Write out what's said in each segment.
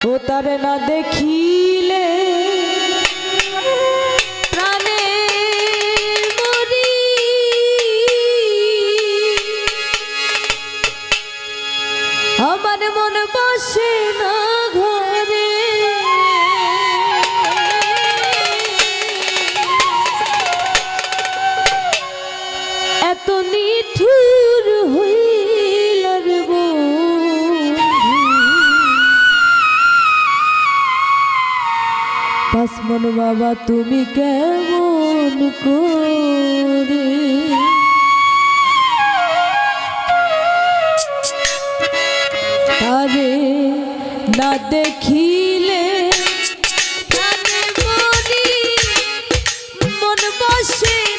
ও তার না দেখিলে আমার মন বসে না ঘর বাবা তুমি কেমন করে? তারে না দেখিলে মন বসে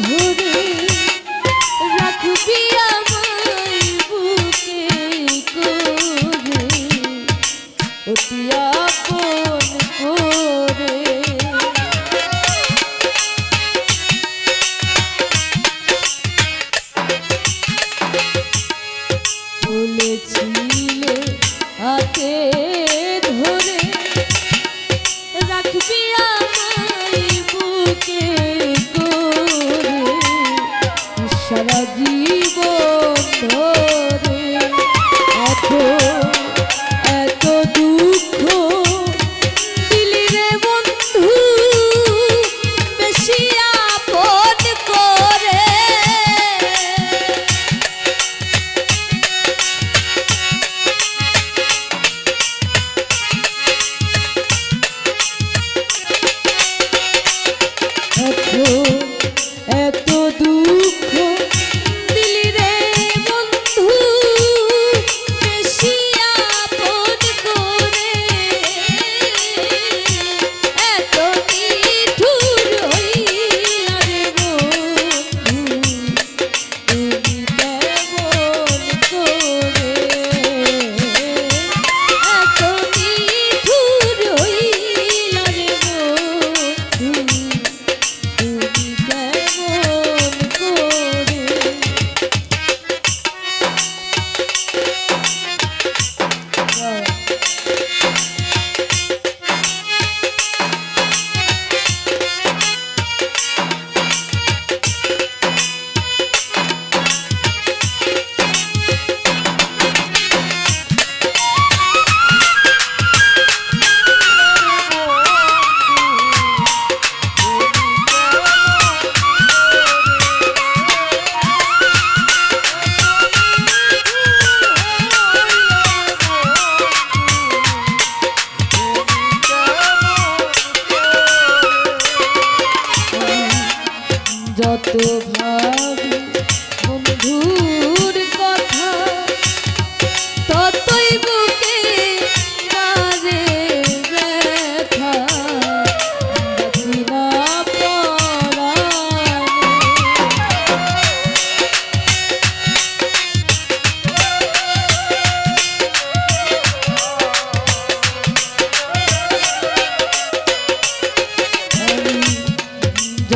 ঘুরে রাখবি আমার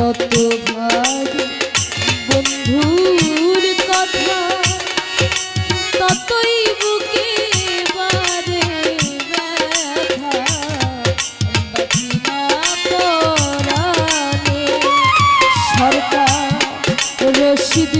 যত ভাবি বন্ধুর কথা ততই বুকে বারে সরকার রশিদ